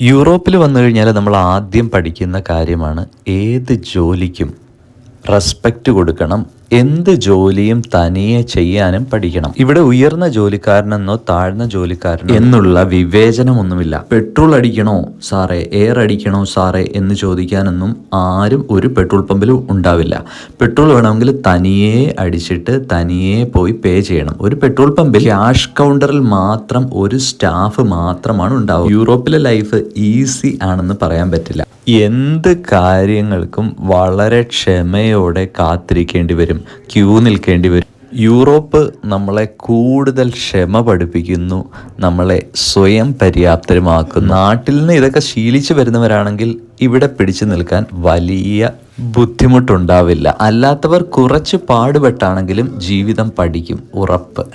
യൂറോപ്പിൽ വന്നു കഴിഞ്ഞാൽ നമ്മൾ ആദ്യം പഠിക്കുന്ന കാര്യമാണ് ഏത് ജോലിക്കും റെസ്പെക്റ്റ് കൊടുക്കണം. എന്ത് ജോലിയും തനിയെ ചെയ്യാനും പഠിക്കണം. ഇവിടെ ഉയർന്ന ജോലിക്കാരനെന്നോ താഴ്ന്ന ജോലിക്കാരനോ എന്നുള്ള വിവേചനമൊന്നുമില്ല. പെട്രോൾ അടിക്കണോ? സാറേ എയർ അടിക്കണോ സാറേ എന്ന് ചോദിക്കാനൊന്നും ആരും ഒരു പെട്രോൾ പമ്പിലും ഉണ്ടാവില്ല. പെട്രോൾ വേണമെങ്കിൽ തനിയെ അടിച്ചിട്ട് തനിയെ പോയി പേ ചെയ്യണം. ഒരു പെട്രോൾ പമ്പിൽ ക്യാഷ് കൗണ്ടറിൽ മാത്രം ഒരു സ്റ്റാഫ് മാത്രമാണ് ഉണ്ടാവുക. യൂറോപ്പിലെ ലൈഫ് ഈസി ആണെന്ന് പറയാൻ പറ്റില്ല. എന്ത് കാര്യങ്ങൾക്കും വളരെ ക്ഷമയോടെ കാത്തിരിക്കേണ്ടി വരും. ക്യൂ നിൽക്കേണ്ടി വരും. യൂറോപ്പ് നമ്മളെ കൂടുതൽ ക്ഷമ പഠിപ്പിക്കുന്നു നമ്മളെ സ്വയം പര്യാപ്തരമാക്കുന്നു. നാട്ടിൽ നിന്ന് ഇതൊക്കെ ശീലിച്ചു വരുന്നവരാണെങ്കിൽ ഇവിടെ പിടിച്ചു നിൽക്കാൻ വലിയ ബുദ്ധിമുട്ടുണ്ടാവില്ല. അല്ലാത്തവർ കുറച്ച് പാടുപെട്ടാണെങ്കിലും ജീവിതം പഠിക്കും ഉറപ്പ്.